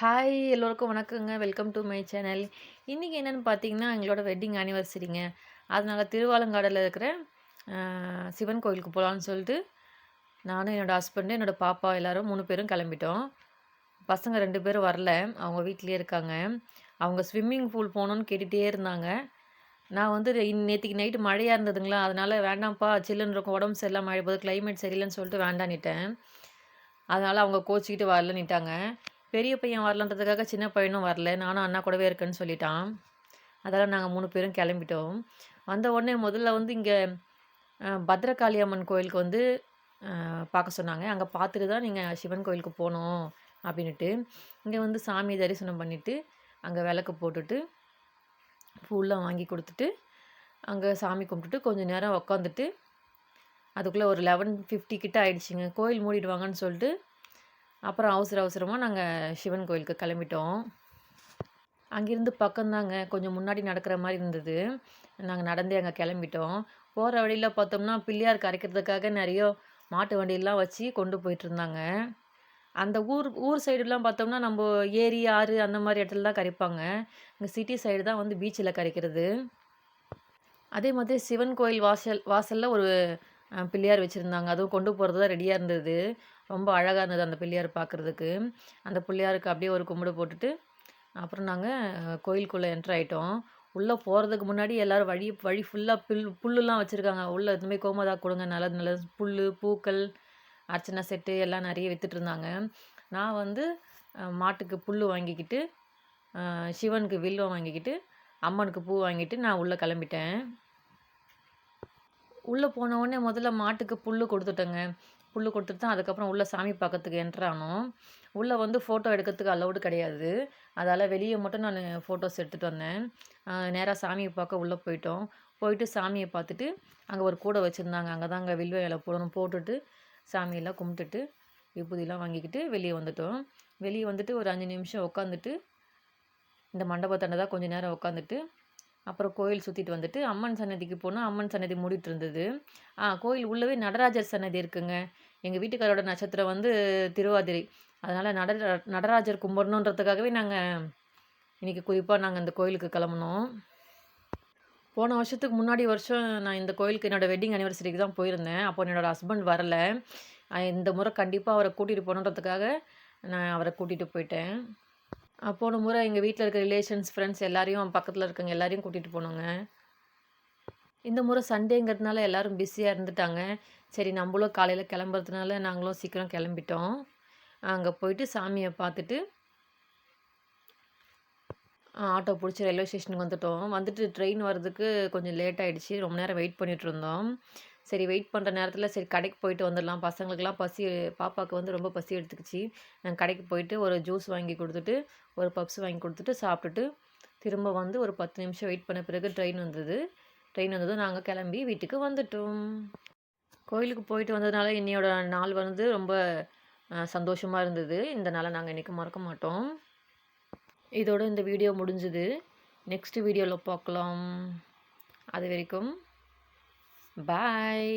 Hi எல்லோருக்கும் வணக்கங்க. Welcome to my channel இன்றைக்கி என்னென்னு பார்த்தீங்கன்னா எங்களோட வெட்டிங் ஆனிவர்சரிங்க அதனால் திருவாலங்காடில் இருக்கிற சிவன் கோயிலுக்கு போகலான்னு சொல்லிட்டு நானும் என்னோடய ஹஸ்பண்டு என்னோடய பாப்பா எல்லோரும் மூணு பேரும் கிளம்பிட்டோம். பசங்க ரெண்டு பேரும் வரல. அவங்க வீட்லேயே இருக்காங்க. அவங்க ஸ்விம்மிங் பூல் போகணுன்னு கேட்டுகிட்டே இருந்தாங்க. நான் வந்து நேற்றுக்கு நைட்டு மழையாக இருந்ததுங்களா? அதனால் வேண்டாம்ப்பா சில்லுன்னு இருக்கும். உடம்பு சரியில்லாமல் மழை போது கிளைமேட் சரியில்லைன்னு சொல்லிட்டு வேண்டான்னிட்டேன் அதனால் அவங்க கோச்சிக்கிட்டு வரலன்னுட்டாங்க. பெரிய பையன் வரலன்றதுக்காக சின்ன பையனும் வரல. நானும் அண்ணா கூடவே இருக்கேன்னு சொல்லிட்டான். அதெல்லாம் நாங்கள் மூணு பேரும் கிளம்பிட்டோம். வந்த உடனே முதல்ல வந்து இங்கே பத்ரகாளி அம்மன் கோயிலுக்கு வந்து பார்க்க சொன்னாங்க. அங்கே பார்த்துட்டு தான் நீங்கள் சிவன் கோயிலுக்கு போகணும் அப்படின்ட்டு இங்கே வந்து சாமி தரிசனம் பண்ணிவிட்டு அங்கே விளக்கு போட்டுட்டு பூலாம் வாங்கி கொடுத்துட்டு அங்கே சாமி கும்பிட்டுட்டு கொஞ்சம் நேரம் உக்காந்துட்டு அதுக்குள்ளே ஒரு லெவன் ஃபிஃப்டி கிட்ட ஆயிடுச்சுங்க. கோயில் மூடிடுவாங்கன்னு சொல்லிட்டு அப்புறம் அவசர அவசரமாக நாங்கள் சிவன் கோயிலுக்கு கிளம்பிட்டோம். அங்கேருந்து பக்கம்தாங்க கொஞ்சம் முன்னாடி நடக்கிற மாதிரி இருந்தது. நாங்கள் நடந்தே அங்கே கிளம்பிட்டோம். போகிற வழியில் பார்த்தோம்னா பிள்ளையார் கரைக்கிறதுக்காக நிறைய மாட்டு வண்டியெல்லாம் வச்சு கொண்டு போயிட்டுருந்தாங்க. அந்த ஊர் ஊர் சைடுலாம் பார்த்தோம்னா நம்ம ஏரி ஆறு அந்த மாதிரி இடத்துல தான் கரைப்பாங்க. இங்கே சிட்டி சைடு தான் வந்து பீச்சில் கரைக்கிறது. அதே மாதிரி சிவன் கோயில் வாசல் வாசலில் ஒரு பிள்ளையார் வச்சுருந்தாங்க. அதுவும் கொண்டு போகிறது தான் ரெடியாக இருந்தது. ரொம்ப அழகாக இருந்தது அந்த பிள்ளையார் பார்க்குறதுக்கு அந்த பிள்ளையாருக்கு அப்படியே ஒரு கும்பிடு போட்டுட்டு அப்புறம் நாங்கள் கோயிலுக்குள்ளே என்ட்ரு ஆகிட்டோம் உள்ளே போகிறதுக்கு முன்னாடி எல்லோரும் வழி வழி ஃபுல்லாக புல் புல்லுலாம் வச்சுருக்காங்க. உள்ளே எதுவுமே கோமதா கொடுங்க நல்லது நல்லது. புல் பூக்கள் அர்ச்சனை செட்டு எல்லாம் நிறைய விற்றுட்டு இருந்தாங்க. நான் வந்து மாட்டுக்கு புல் வாங்கிக்கிட்டு சிவனுக்கு வில்வம் வாங்கிக்கிட்டு அம்மனுக்கு பூ வாங்கிட்டு நான் உள்ளே கிளம்பிட்டேன். உள்ளே போன உடனே முதல்ல மாட்டுக்கு புல் கொடுத்துட்டேங்க. புல் கொடுத்துட்டு தான் அதுக்கப்புறம் உள்ளே சாமி பார்க்கறதுக்கு என்ட்ரானோம் உள்ளே வந்து ஃபோட்டோ எடுக்கிறதுக்கு அலௌடு கிடையாது. அதால் வெளியே மட்டும் நான் ஃபோட்டோஸ் எடுத்துகிட்டு வந்தேன். நேராக சாமியை பார்க்க உள்ளே போயிட்டோம். போயிட்டு சாமியை பார்த்துட்டு அங்கே ஒரு கூடை வச்சுருந்தாங்க. அங்கே தான் அங்கே வில்வ இலை போடணும் போட்டுட்டு சாமியெல்லாம் கும்பிட்டுட்டு விபூதியெலாம் வாங்கிக்கிட்டு வெளியே வந்துட்டோம். வெளியே வந்துட்டு ஒரு அஞ்சு நிமிஷம் உட்காந்துட்டு இந்த மண்டபத்தாண்ட தான் கொஞ்சம் நேரம் உட்காந்துட்டு அப்புறம் கோயில் சுற்றிட்டு வந்துட்டு அம்மன் சன்னதிக்கு போனால் அம்மன் சன்னதி மூடிட்டு இருந்தது ஆ கோயில் உள்ளவே நடராஜர் சன்னதி இருக்குங்க. எங்கள் வீட்டுக்காரோட நட்சத்திரம் வந்து திருவாதிரை. அதனால் நட நடராஜர் கும்பிடணுன்றதுக்காகவே நாங்கள் இன்றைக்கி குறிப்பாக நாங்கள் இந்த கோயிலுக்கு கிளம்புனோம். போன வருஷத்துக்கு முன்னாடி வருஷம் நான் இந்த கோயிலுக்கு என்னோடய வெட்டிங் அனிவர்சரிக்கு தான் போயிருந்தேன். அப்போ என்னோடய ஹஸ்பண்ட் வரலை. இந்த முறை கண்டிப்பாக அவரை கூட்டிகிட்டு போகணுன்றதுக்காக நான் அவரை கூட்டிகிட்டு போயிட்டேன். போன முறை எங்கள் வீட்டில் இருக்க ரிலேஷன்ஸ் ஃப்ரெண்ட்ஸ் எல்லாரையும் பக்கத்தில் இருக்கவங்க எல்லாரையும் கூட்டிகிட்டு போனோங்க. இந்த முறை சண்டேங்கிறதுனால எல்லோரும் பிஸியாக இருந்துட்டாங்க. சரி நம்மளும் காலையில் கிளம்புறதுனால நாங்களும் சீக்கிரம் கிளம்பிட்டோம். அங்கே போயிட்டு சாமியை பார்த்துட்டு ஆட்டோ பிடிச்சி ரயில்வே ஸ்டேஷனுக்கு வந்துட்டோம். வந்துட்டு ட்ரெயின் வர்றதுக்கு கொஞ்சம் லேட் ஆகிடுச்சு ரொம்ப நேரம் வெயிட் பண்ணிகிட்ருந்தோம் சரி வெயிட் பண்ணுற நேரத்தில் சரி கடைக்கு போயிட்டு வந்துடலாம். பசங்களுக்கெல்லாம் பசி பாப்பாவுக்கு வந்து ரொம்ப பசி எடுத்துக்கிச்சு. நாங்கள் கடைக்கு போயிட்டு ஒரு ஜூஸ் வாங்கி கொடுத்துட்டு ஒரு பப்ஸ் வாங்கி கொடுத்துட்டு சாப்பிட்டுட்டு திரும்ப வந்து ஒரு பத்து நிமிஷம் வெயிட் பண்ண பிறகு ட்ரெயின் வந்தது. ட்ரெயின் வந்ததும் நாங்கள் கிளம்பி வீட்டுக்கு வந்துட்டோம். கோயிலுக்கு போயிட்டு வந்ததுனால என்னையோட நாள் வந்து ரொம்ப சந்தோஷமாக இருந்தது. இந்த நாளை நாங்கள் இன்றைக்கி மறக்க மாட்டோம். இதோட இந்த வீடியோ முடிஞ்சுது. நெக்ஸ்ட் வீடியோவில் பார்க்கலாம் அது வரைக்கும் பாய்